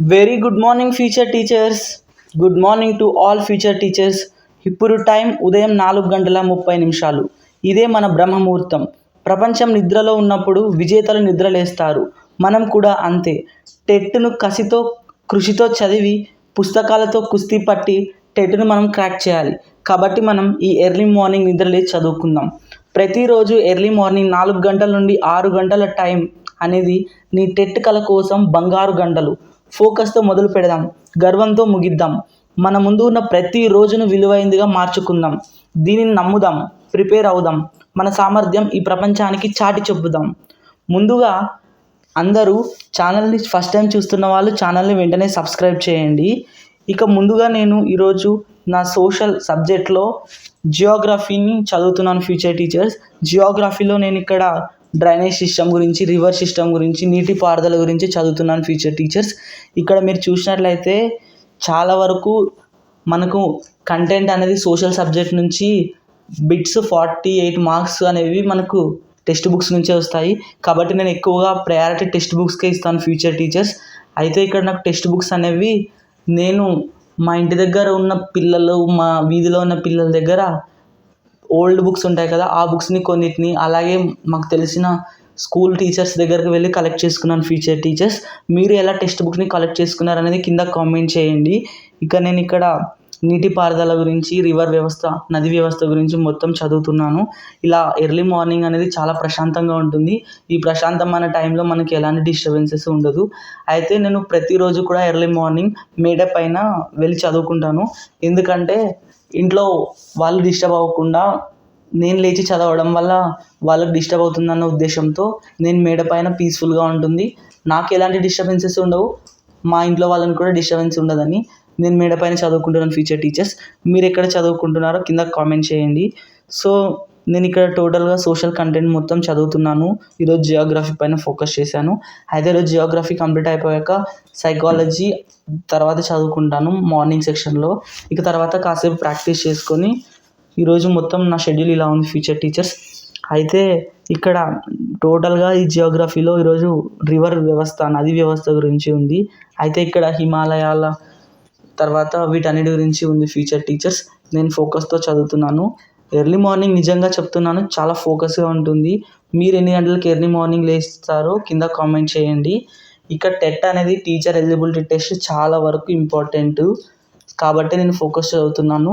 Very good morning future teachers good morning to all future teachers ఇప్పుడు time ఉదయం నాలుగు గంటల ముప్పై నిమిషాలు. ఇదే మన బ్రహ్మముహూర్తం. ప్రపంచం నిద్రలో ఉన్నప్పుడు విజేతలు నిద్రలేస్తారు. మనం కూడా అంతే. టెట్ను కసితో కృషితో చదివి పుస్తకాలతో కుస్తీ పట్టి టెట్ను మనం క్రాక్ చేయాలి. కాబట్టి మనం ఈ ఎర్లీ మార్నింగ్ నిద్రలే చదువుకుందాం. ప్రతిరోజు ఎర్లీ మార్నింగ్ నాలుగు గంటల నుండి ఆరు గంటల టైం అనేది నీ టెట్ కల కోసం బంగారు గంటలు. ఫోకస్తో మొదలు పెడదాం గర్వంతో ముగిద్దాం. మన ముందు ఉన్న ప్రతి రోజును విలువైందిగా మార్చుకుందాం. దీనిని నమ్ముదాం ప్రిపేర్ అవుదాం. మన సామర్థ్యం ఈ ప్రపంచానికి చాటి చెప్పుదాం ముందుగా అందరూ ఛానల్ని ఫస్ట్ టైం చూస్తున్న వాళ్ళు ఛానల్ని వెంటనే సబ్స్క్రైబ్ చేయండి. ఇక ముందుగా నేను ఈరోజు నా సోషల్ సబ్జెక్ట్లో జియోగ్రఫీని చదువుతున్నాను ఫ్యూచర్ టీచర్స్. జియోగ్రఫీలో నేను ఇక్కడ డ్రైనేజ్ సిస్టమ్ గురించి రివర్ సిస్టమ్ గురించి నీటి పారుదల గురించి చదువుతున్నాను ఫ్యూచర్ టీచర్స్. ఇక్కడ మీరు చూసినట్లయితే చాలా వరకు మనకు కంటెంట్ అనేది సోషల్ సబ్జెక్ట్ నుంచి బిట్స్ ఫార్టీ ఎయిట్ మార్క్స్ అనేవి మనకు టెక్స్ట్ బుక్స్ నుంచే వస్తాయి. కాబట్టి నేను ఎక్కువగా ప్రయారిటీ టెక్స్ట్ బుక్స్కే ఇస్తాను ఫ్యూచర్ టీచర్స్. అయితే ఇక్కడ నాకు టెక్స్ట్ బుక్స్ అనేవి నేను మా ఇంటి దగ్గర ఉన్న పిల్లలు మా వీధిలో ఉన్న పిల్లల దగ్గర ఓల్డ్ బుక్స్ ఉంటాయి కదా ఆ బుక్స్ని కొన్నిటిని అలాగే మాకు తెలిసిన స్కూల్ టీచర్స్ దగ్గరికి వెళ్ళి కలెక్ట్ చేసుకున్నాను ఫ్యూచర్ టీచర్స్ మీరు ఎలా టెక్స్ట్ బుక్ని కలెక్ట్ చేసుకున్నారు అనేది కింద కామెంట్ చేయండి. ఇక నేను ఇక్కడ నీటిపారుదల గురించి రివర్ వ్యవస్థ నది వ్యవస్థ గురించి మొత్తం చదువుతున్నాను. ఇలా ఎర్లీ మార్నింగ్ అనేది చాలా ప్రశాంతంగా ఉంటుంది. ఈ ప్రశాంతమైన టైంలో మనకి ఎలాంటి డిస్టర్బెన్సెస్ ఉండదు. అయితే నేను ప్రతిరోజు కూడా ఎర్లీ మార్నింగ్ మేడ పైన వెళ్ళి చదువుకుంటాను. ఎందుకంటే ఇంట్లో వాళ్ళు డిస్టర్బ్ అవ్వకుండా నేను లేచి చదవడం వల్ల వాళ్ళకి డిస్టర్బ్ అవుతుందన్న ఉద్దేశంతో నేను మేడ పైన పీస్ఫుల్గా ఉంటుంది. నాకు ఎలాంటి డిస్టర్బెన్సెస్ ఉండవు. మా ఇంట్లో వాళ్ళని కూడా డిస్టర్బెన్స్ ఉండదని. నేను మేడ పైన చదువుకుంటున్నాను ఫ్యూచర్ టీచర్స్ మీరు ఎక్కడ చదువుకుంటున్నారో కింద కామెంట్ చేయండి. సో నేను ఇక్కడ టోటల్గా సోషల్ కంటెంట్ మొత్తం చదువుతున్నాను. ఈరోజు జియోగ్రఫీ పైన ఫోకస్ చేశాను. అయితే ఈరోజు జియోగ్రఫీ కంప్లీట్ అయిపోయాక సైకాలజీ తర్వాత చదువుకుంటాను మార్నింగ్ సెక్షన్లో ఇక తర్వాత కాసేపు ప్రాక్టీస్ చేసుకొని ఈరోజు మొత్తం నా షెడ్యూల్ ఇలా ఉంది ఫ్యూచర్ టీచర్స్ అయితే ఇక్కడ టోటల్గా ఈ జియోగ్రఫీలో ఈరోజు రివర్ వ్యవస్థ నది వ్యవస్థ గురించి ఉంది. అయితే ఇక్కడ హిమాలయాల తర్వాత వీటన్నిటి గురించి ఉంది ఫ్యూచర్ టీచర్స్. నేను ఫోకస్తో చదువుతున్నాను. ఎర్లీ మార్నింగ్ నిజంగా చెప్తున్నాను చాలా ఫోకస్గా ఉంటుంది. మీరు ఎన్ని గంటలకు ఎర్లీ మార్నింగ్ లేస్తారో కింద కామెంట్ చేయండి. ఇక్కడ టెట్ అనేది టీచర్ ఎలిజిబిలిటీ టెస్ట్ చాలా వరకు ఇంపార్టెంట్. కాబట్టి నేను ఫోకస్ చదువుతున్నాను.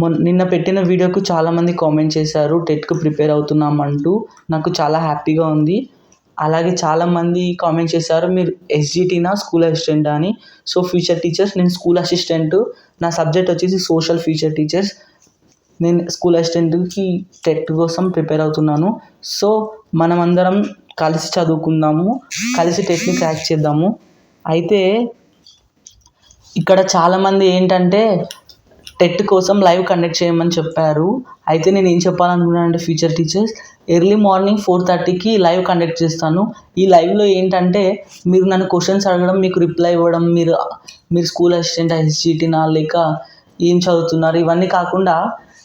మొన్ నిన్న పెట్టిన వీడియోకు చాలామంది కామెంట్ చేశారు టెట్కు ప్రిపేర్ అవుతున్నామంటూ. నాకు చాలా హ్యాపీగా ఉంది. అలాగే చాలామంది కామెంట్ చేశారు మీరు ఎస్జిటీనా స్కూల్ అసిస్టెంట్ అని. సో ఫ్యూచర్ టీచర్స్ నేను స్కూల్ అసిస్టెంట్ నా సబ్జెక్ట్ వచ్చేసి సోషల్ ఫ్యూచర్ టీచర్స్ నేను స్కూల్ అసిస్టెంట్కి టెట్ కోసం ప్రిపేర్ అవుతున్నాను. సో మనమందరం కలిసి చదువుకుందాము కలిసి టెట్ని క్రాక్ చేద్దాము. అయితే ఇక్కడ చాలామంది ఏంటంటే టెట్ కోసం లైవ్ కండక్ట్ చేయమని చెప్పారు. అయితే నేను ఏం చెప్పాలనుకున్నాను అంటే future teachers early morning four థర్టీకి లైవ్ కండక్ట్ చేస్తాను. ఈ లైవ్లో ఏంటంటే మీరు నన్ను క్వశ్చన్స్ అడగడం మీకు రిప్లై ఇవ్వడం మీరు మీరు స్కూల్ అసిస్టెంట్ ఎస్జీటీనా లేక ఏం చదువుతున్నారు ఇవన్నీ కాకుండా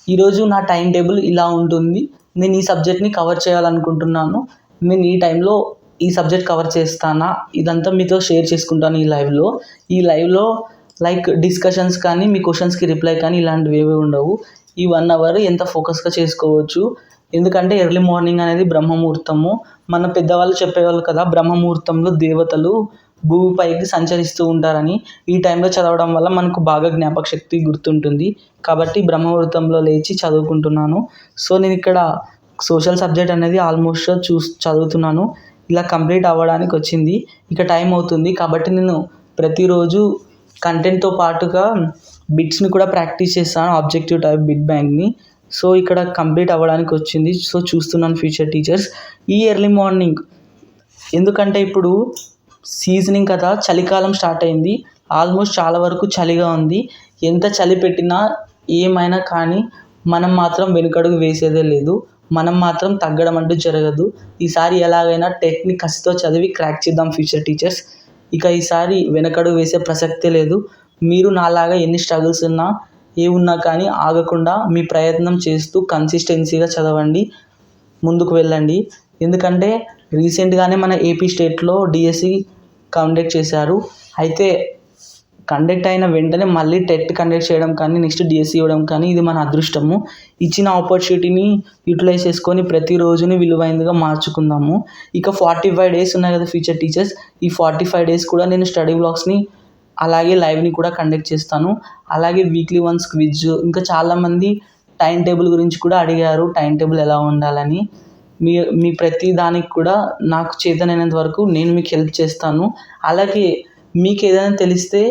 ఈరోజు నా టైం టేబుల్ ఇలా ఉంటుంది. నేను ఈ సబ్జెక్ట్ని కవర్ చేయాలనుకుంటున్నాను. నేను ఈ టైంలో ఈ సబ్జెక్ట్ కవర్ చేస్తానా? ఇదంతా మీతో షేర్ చేసుకుంటాను ఈ లైవ్లో ఈ లైవ్లో లైక్ డిస్కషన్స్ కానీ మీ క్వశ్చన్స్కి రిప్లై కానీ ఇలాంటివి ఏవి ఉండవు. ఈ వన్ అవర్ ఎంత ఫోకస్గా చేసుకోవచ్చు. ఎందుకంటే ఎర్లీ మార్నింగ్ అనేది బ్రహ్మముహూర్తము. మన పెద్దవాళ్ళు చెప్పేవాళ్ళు కదా బ్రహ్మముహూర్తంలో దేవతలు భూమిపైకి సంచరిస్తూ ఉంటారని. ఈ టైంలో చదవడం వల్ల మనకు బాగా జ్ఞాపక శక్తి గుర్తుంటుంది. కాబట్టి బ్రహ్మముహూర్తంలో లేచి చదువుకుంటున్నాను. సో నేను ఇక్కడ సోషల్ సబ్జెక్ట్ అనేది ఆల్మోస్ట్ చూ చదువుతున్నాను. ఇలా కంప్లీట్ అవ్వడానికి వచ్చింది. ఇక టైం అవుతుంది కాబట్టి నేను ప్రతిరోజు కంటెంట్తో పాటుగా బిట్స్ని కూడా ప్రాక్టీస్ చేస్తాను ఆబ్జెక్టివ్ టైప్ బిట్ బ్యాంక్ని సో ఇక్కడ కంప్లీట్ అవ్వడానికి వచ్చింది. సో చూస్తున్నాను ఫ్యూచర్ టీచర్స్ ఈ ఎర్లీ మార్నింగ్ ఎందుకంటే ఇప్పుడు సీజనింగ్ కదా చలికాలం స్టార్ట్ అయింది. ఆల్మోస్ట్ చాలా వరకు చలిగా ఉంది. ఎంత చలి పెట్టినా ఏమైనా కానీ మనం మాత్రం వెనుకడుగు వేసేదే లేదు. మనం మాత్రం తగ్గడం అంటూ జరగదు. ఈసారి ఎలాగైనా టెక్ని కసితో చదివి క్రాక్ చేద్దాం ఫ్యూచర్ టీచర్స్ ఇక ఈసారి వెనకడుగు వేసే ప్రసక్తే లేదు. మీరు నాలాగా ఎన్ని స్ట్రగుల్స్ ఉన్నా ఏ ఉన్నా కానీ ఆగకుండా మీ ప్రయత్నం చేస్తూ కన్సిస్టెన్సీగా చదవండి. ముందుకు వెళ్ళండి. ఎందుకంటే రీసెంట్గానే మన ఏపీ స్టేట్లో డిఎస్సి కండక్ట్ చేశారు. అయితే కండక్ట్ అయిన వెంటనే మళ్ళీ టెట్ కండక్ట్ చేయడం కానీ నెక్స్ట్ డిఎస్సి ఇవ్వడం కానీ ఇది మన అదృష్టము. ఇచ్చిన ఆపర్చునిటీని యూటిలైజ్ చేసుకొని ప్రతి రోజుని విలువైనదిగా మార్చుకుందాము. ఇక ఫార్టీ ఫైవ్ డేస్ ఉన్నాయి కదా ఫ్యూచర్ టీచర్స్ ఈ ఫార్టీ ఫైవ్ డేస్ కూడా నేను స్టడీ బ్లాగ్స్ని అలాగే లైవ్ని కూడా కండక్ట్ చేస్తాను. అలాగే వీక్లీ వన్స్ క్విజ్ ఇంకా చాలామంది టైం టేబుల్ గురించి కూడా అడిగారు టైం టేబుల్ ఎలా ఉండాలని. మీ మీ ప్రతి దానికి కూడా నాకు చేతనైనంత వరకు నేను మీకు హెల్ప్ చేస్తాను. అలాగే మీకు ఏదైనా తెలిస్తే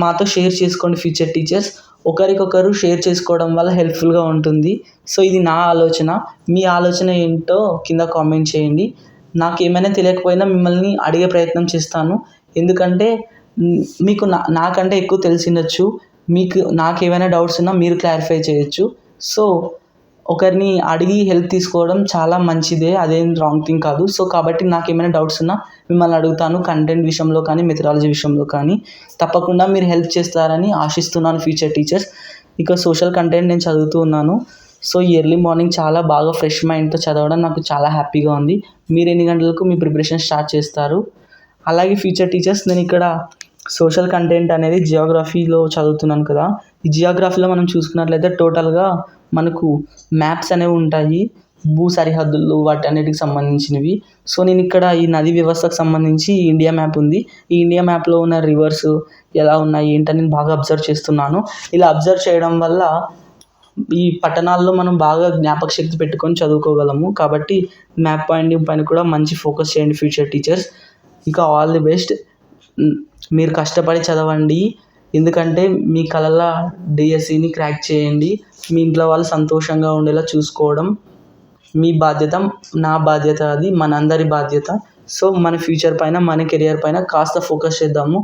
మాతో షేర్ చేసుకోండి ఫ్యూచర్ టీచర్స్. ఒకరికొకరు షేర్ చేసుకోవడం వల్ల హెల్ప్ఫుల్గా ఉంటుంది. సో ఇది నా ఆలోచన. మీ ఆలోచన ఏంటో కింద కామెంట్ చేయండి. నాకు ఏమైనా తెలియకపోయినా మిమ్మల్ని అడిగే ప్రయత్నం చేస్తాను. ఎందుకంటే మీకు నా నాకంటే ఎక్కువ తెలిసిండొచ్చు మీకు నాకు ఏమైనా డౌట్స్ ఉన్నా మీరు క్లారిఫై చేయొచ్చు. సో ఒకరిని అడిగి హెల్ప్ తీసుకోవడం చాలా మంచిదే అదేం రాంగ్ థింగ్ కాదు. సో కాబట్టి నాకు ఏమైనా డౌట్స్ ఉన్నా మిమ్మల్ని అడుగుతాను కంటెంట్ విషయంలో కానీ మెథడాలజీ విషయంలో కానీ. తప్పకుండా మీరు హెల్ప్ చేస్తారని ఆశిస్తున్నాను ఫ్యూచర్ టీచర్స్ ఇక సోషల్ కంటెంట్ నేను చదువుతూ ఉన్నాను. సో ఎర్లీ మార్నింగ్ చాలా బాగా ఫ్రెష్ మైండ్తో చదవడం నాకు చాలా హ్యాపీగా ఉంది. మీరు ఎన్ని గంటలకు మీ ప్రిపరేషన్ స్టార్ట్ చేస్తారు? అలాగే ఫ్యూచర్ టీచర్స్ నేను ఇక్కడ సోషల్ కంటెంట్ అనేది జియోగ్రఫీలో చదువుతున్నాను కదా. ఈ జియోగ్రఫీలో మనం చూసుకున్నట్లయితే టోటల్గా మనకు మ్యాప్స్ అనేవి ఉంటాయి భూ సరిహద్దులు వాటి అన్నిటికి సంబంధించినవి. సో నేను ఇక్కడ ఈ నది వ్యవస్థకు సంబంధించి ఇండియా మ్యాప్ ఉంది. ఈ ఇండియా మ్యాప్లో ఉన్న రివర్స్ ఎలా ఉన్నాయి ఏంటని నేను బాగా అబ్జర్వ్ చేస్తున్నాను. ఇలా అబ్జర్వ్ చేయడం వల్ల ఈ పట్టణాల్లో మనం బాగా జ్ఞాపక శక్తి పెట్టుకొని చదువుకోగలము. కాబట్టి మ్యాప్ పాయింటింగ్ పైన కూడా మంచి ఫోకస్ చేయండి ఫ్యూచర్ టీచర్స్ ఇంకా ఆల్ ది బెస్ట్ మీరు కష్టపడి చదవండి. ఎందుకంటే మీ కళల డిఎస్సిని క్రాక్ చేయండి. మీ ఇంట్లో వాళ్ళు సంతోషంగా ఉండేలా చూసుకోవడం మీ బాధ్యత నా బాధ్యత అది మనందరి బాధ్యత. సో మన ఫ్యూచర్ పైన మన కెరియర్ పైన కాస్త ఫోకస్ చేద్దాము.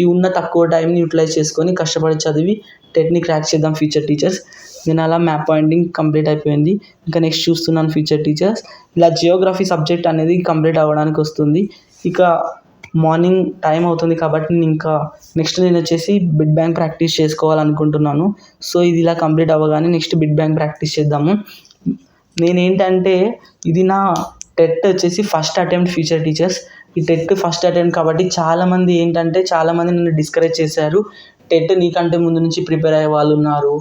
ఈ ఉన్న తక్కువ టైంని యూటిలైజ్ చేసుకొని కష్టపడి చదివి టెట్ని క్రాక్ చేద్దాం ఫ్యూచర్ టీచర్స్ నేను అలా మ్యాప్ పాయింటింగ్ కంప్లీట్ అయిపోయింది. ఇంకా నెక్స్ట్ చూస్తున్నాను ఫ్యూచర్ టీచర్స్ ఇలా జియోగ్రఫీ సబ్జెక్ట్ అనేది కంప్లీట్ అవ్వడానికి వస్తుంది. ఇక మార్నింగ్ టైం అవుతుంది కాబట్టి నేను ఇంకా నెక్స్ట్ నేను వచ్చేసి బిడ్ బ్యాంక్ ప్రాక్టీస్ చేసుకోవాలనుకుంటున్నాను. సో ఇది ఇలా కంప్లీట్ అవ్వగానే నెక్స్ట్ బిడ్ బ్యాంక్ ప్రాక్టీస్ చేద్దాము. నేనేంటంటే ఇది నా టెట్ వచ్చేసి ఫస్ట్ అటెంప్ట్ ఫ్యూచర్ టీచర్స్. ఈ టెట్ ఫస్ట్ అటెంప్ట్ కాబట్టి చాలామంది ఏంటంటే చాలామంది నన్ను డిస్కరేజ్ చేశారు. టెట్ నీకంటే ముందు నుంచి ప్రిపేర్ అయ్యే వాళ్ళు ఉన్నారు.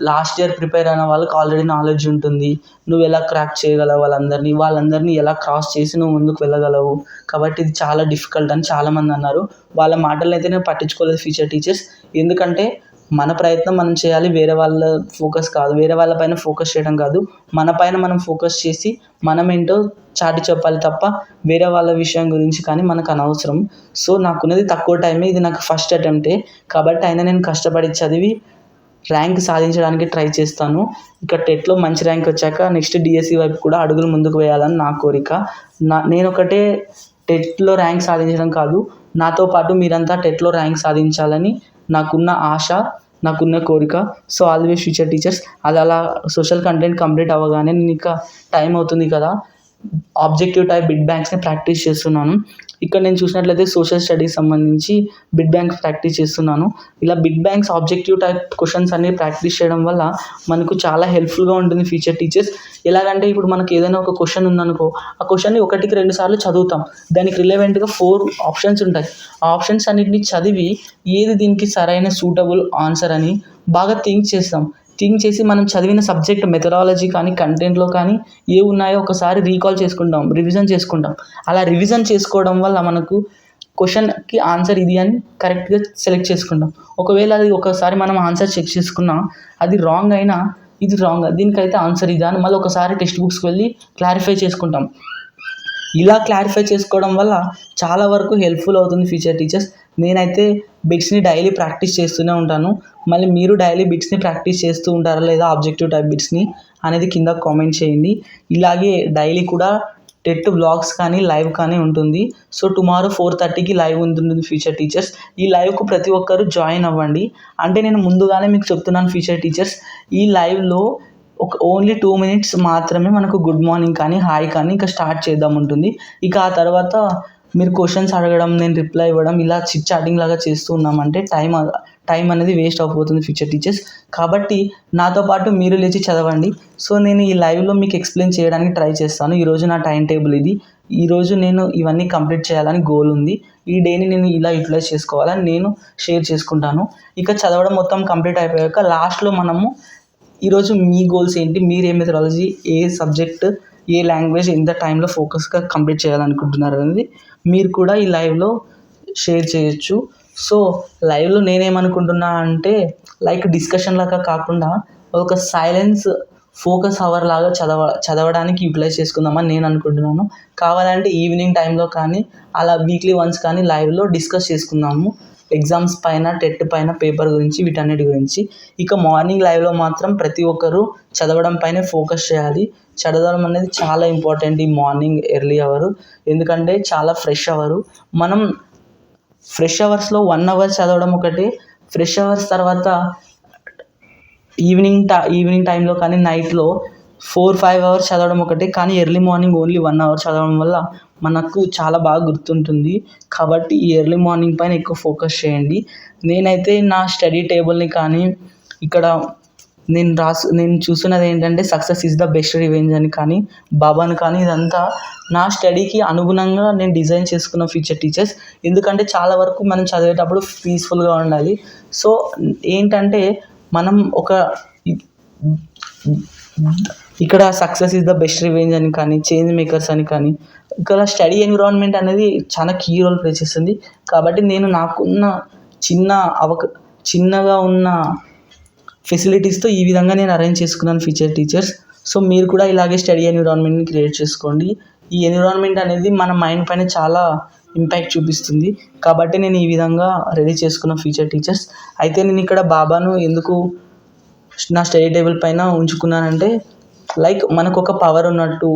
లాస్ట్ ఇయర్ ప్రిపేర్ అయిన వాళ్ళకి ఆల్రెడీ నాలెడ్జ్ ఉంటుంది. నువ్వు ఎలా క్రాక్ చేయగలవు వాళ్ళందరినీ? వాళ్ళందరినీ ఎలా క్రాస్ చేసి నువ్వు ముందుకు వెళ్ళగలవు? కాబట్టి ఇది చాలా డిఫికల్ట్ అని చాలామంది అన్నారు. వాళ్ళ మాటలను అయితే నేను పట్టించుకోలేదు ఫ్యూచర్ టీచర్స్ ఎందుకంటే మన ప్రయత్నం మనం చేయాలి వేరే వాళ్ళ ఫోకస్ కాదు. వేరే వాళ్ళ పైన ఫోకస్ చేయడం కాదు. మన పైన మనం ఫోకస్ చేసి మనం ఏంటో చాటి చెప్పాలి తప్ప వేరే వాళ్ళ విషయం గురించి కానీ మనకు అనవసరం. సో నాకున్నది తక్కువ టైమే ఇది నాకు ఫస్ట్ అటెంప్టే కాబట్టి అయినా నేను కష్టపడి చదివి ర్యాంక్ సాధించడానికి ట్రై చేస్తాను. ఇక టెట్లో మంచి ర్యాంక్ వచ్చాక నెక్స్ట్ డిఎస్సి వైపు కూడా అడుగులు ముందుకు వేయాలని నా కోరిక. నా నేను ఒకటే టెట్లో ర్యాంక్ సాధించడం కాదు నాతో పాటు మీరంతా టెట్లో ర్యాంక్ సాధించాలని నాకున్న ఆశ నాకున్న కోరిక. So always future teachers. అది అలా సోషల్ కంటెంట్ కంప్లీట్ అవ్వగానే నేను ఇంకా టైం అవుతుంది కదా. ఆబ్జెక్టివ్ టైప్ బిడ్ బ్యాంక్స్ని ప్రాక్టీస్ చేస్తున్నాను. ఇక్కడ నేను చూసినట్లయితే సోషల్ స్టడీస్ సంబంధించి బిడ్ బ్యాంక్స్ ప్రాక్టీస్ చేస్తున్నాను. ఇలా bit banks objective type questions అన్ని ప్రాక్టీస్ చేయడం వల్ల మనకు చాలా హెల్ప్ఫుల్గా ఉంటుంది ఫ్యూచర్ టీచర్స్ ఎలాగంటే ఇప్పుడు మనకి ఏదైనా ఒక క్వశ్చన్ ఉందనుకో ఆ క్వశ్చన్ని ఒకటికి రెండు సార్లు చదువుతాం. దానికి రిలవెంట్గా ఫోర్ ఆప్షన్స్ ఉంటాయి. ఆ ఆప్షన్స్ అన్నిటిని చదివి ఏది దీనికి సరైన సూటబుల్ ఆన్సర్ అని బాగా థింక్ చేస్తాం. థింక్ చేసి మనం చదివిన సబ్జెక్ట్ మెథడాలజీ కానీ కంటెంట్లో కానీ ఏ ఉన్నాయో ఒకసారి రీకాల్ చేసుకుంటాం రివిజన్ చేసుకుంటాం. అలా రివిజన్ చేసుకోవడం వల్ల మనకు క్వశ్చన్కి ఆన్సర్ ఇది అని కరెక్ట్గా సెలెక్ట్ చేసుకుంటాం. ఒకవేళ అది ఒకసారి మనం ఆన్సర్ చెక్ చేసుకున్నా అది రాంగ్ అయినా ఇది రాంగ్ దీనికైతే ఆన్సర్ ఇదా అని మళ్ళీ ఒకసారి టెక్స్ట్ బుక్స్కి వెళ్ళి క్లారిఫై చేసుకుంటాం. ఇలా క్లారిఫై చేసుకోవడం వల్ల చాలా వరకు హెల్ప్ఫుల్ అవుతుంది ఫ్యూచర్ టీచర్స్ నేనైతే బిట్స్ని డైలీ ప్రాక్టీస్ చేస్తూనే ఉంటాను. మళ్ళీ మీరు డైలీ బిట్స్ని ప్రాక్టీస్ చేస్తూ ఉంటారా లేదా ఆబ్జెక్టివ్ టైప్ బిట్స్ని అనేది కింద కామెంట్ చేయండి. ఇలాగే డైలీ కూడా టెట్ బ్లాగ్స్ కానీ లైవ్ కానీ ఉంటుంది. సో టుమారో ఫోర్ థర్టీకి లైవ్ ఉంటుంది ఫ్యూచర్ టీచర్స్. ఈ లైవ్కు ప్రతి ఒక్కరు జాయిన్ అవ్వండి. అంటే నేను ముందుగానే మీకు చెప్తున్నాను ఫ్యూచర్ టీచర్స్. ఈ లైవ్లో ఒక ఓన్లీ టూ మినిట్స్ మాత్రమే మనకు గుడ్ మార్నింగ్ కానీ హాయ్ కానీ ఇంకా స్టార్ట్ చేద్దాం ఉంటుంది. ఇక ఆ తర్వాత మీరు క్వశ్చన్స్ అడగడం నేను రిప్లై ఇవ్వడం ఇలా చిట్ చాటింగ్ లాగా చేస్తూ ఉన్నామంటే టైం టైం అనేది వేస్ట్ అయిపోతుంది ఫ్యూచర్ టీచర్స్ కాబట్టి నాతో పాటు మీరు లేచి చదవండి. సో నేను ఈ లైవ్లో మీకు ఎక్స్ప్లెయిన్ చేయడానికి ట్రై చేస్తాను. ఈరోజు నా టైం టేబుల్ ఇది. ఈరోజు నేను ఇవన్నీ కంప్లీట్ చేయాలని గోల్ ఉంది. ఈ డేని నేను ఇలా యూటిలైజ్ చేసుకోవాలని నేను షేర్ చేసుకుంటాను. ఇక చదవడం మొత్తం కంప్లీట్ అయిపోయాక లాస్ట్లో మనము ఈరోజు మీ గోల్స్ ఏంటి మీరు ఏ మెథడాలజీ ఏ సబ్జెక్ట్ ఏ లాంగ్వేజ్ ఎంత టైంలో ఫోకస్గా కంప్లీట్ చేయాలనుకుంటున్నారు అనేది మీరు కూడా ఈ లైవ్లో షేర్ చేయొచ్చు. సో లైవ్లో నేనేమనుకుంటున్నా అంటే లైక్ డిస్కషన్ లాగా కాకుండా ఒక సైలెన్స్ ఫోకస్ అవర్ లాగా చదవ చదవడానికి యూటిలైజ్ చేసుకుందామని నేను అనుకుంటున్నాను కావాలంటే ఈవినింగ్ టైంలో కానీ అలా వీక్లీ వన్స్ కానీ లైవ్లో డిస్కస్ చేసుకుందాము. ఎగ్జామ్స్ పైన టెట్ పైన పేపర్ గురించి వీటన్నిటి గురించి. ఇక మార్నింగ్ లైవ్లో మాత్రం ప్రతి ఒక్కరు చదవడం పైన ఫోకస్ చేయాలి. చదవడం అనేది చాలా ఇంపార్టెంట్ ఈ మార్నింగ్ ఎర్లీ అవర్ ఎందుకంటే చాలా ఫ్రెష్ అవరు మనం ఫ్రెష్ అవర్స్లో వన్ అవర్ చదవడం ఒకటి ఫ్రెష్ అవర్స్ తర్వాత ఈవినింగ్ టై ఈవినింగ్ టైంలో కానీ నైట్లో ఫోర్ ఫైవ్ అవర్స్ చదవడం ఒకటి కానీ early morning only one hour చదవడం వల్ల మనకు చాలా బాగా గుర్తుంటుంది. కాబట్టి ఈ ఎర్లీ మార్నింగ్ పైన ఎక్కువ ఫోకస్ చేయండి. నేనైతే నా స్టడీ టేబుల్ని కానీ ఇక్కడ నేను రాసు నేను చూస్తున్నది ఏంటంటే success is the best revenge అని కానీ బాబాను కానీ ఇదంతా నా స్టడీకి అనుగుణంగా నేను డిజైన్ చేసుకున్న ఫ్యూచర్ టీచర్స్ ఎందుకంటే చాలా వరకు మనం చదివేటప్పుడు పీస్ఫుల్గా ఉండాలి. సో ఏంటంటే మనం ఒక ఇక్కడ success is the best revenge అని కానీ చేంజ్ మేకర్స్ అని కానీ ఇక్కడ స్టడీ ఎన్విరాన్మెంట్ అనేది చాలా కీ రోల్ ప్లే చేస్తుంది. కాబట్టి నేను నాకున్న చిన్న అవక చిన్నగా ఉన్న ఫెసిలిటీస్తో ఈ విధంగా నేను అరేంజ్ చేసుకున్నాను ఫ్యూచర్ టీచర్స్ సో మీరు కూడా ఇలాగే స్టడీ ఎన్విరాన్మెంట్ని క్రియేట్ చేసుకోండి. ఈ ఎన్విరాన్మెంట్ అనేది మన మైండ్ పైన చాలా ఇంపాక్ట్ చూపిస్తుంది. కాబట్టి నేను ఈ విధంగా రెడీ చేసుకున్న ఫ్యూచర్ టీచర్స్ అయితే నేను ఇక్కడ బాబాను ఎందుకు నా స్టడీ టేబుల్ పైన ఉంచుకున్నానంటే లైక్ మనకు ఒక పవర్ ఉన్నట్టు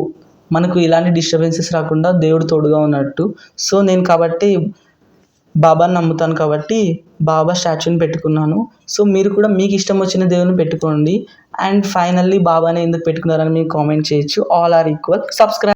మనకు ఇలాంటి డిస్టర్బెన్సెస్ రాకుండా దేవుడు తోడుగా ఉన్నట్టు. సో నేను కాబట్టి బాబాని నమ్ముతాను కాబట్టి బాబా స్టాచ్యూని పెట్టుకున్నాను. సో మీరు కూడా మీకు ఇష్టం వచ్చిన దేవుని పెట్టుకోండి. అండ్ ఫైనల్లీ బాబానే ఎందుకు పెట్టుకున్నారని మీరు కామెంట్ చేయొచ్చు. All are equal. సబ్స్క్రైబ్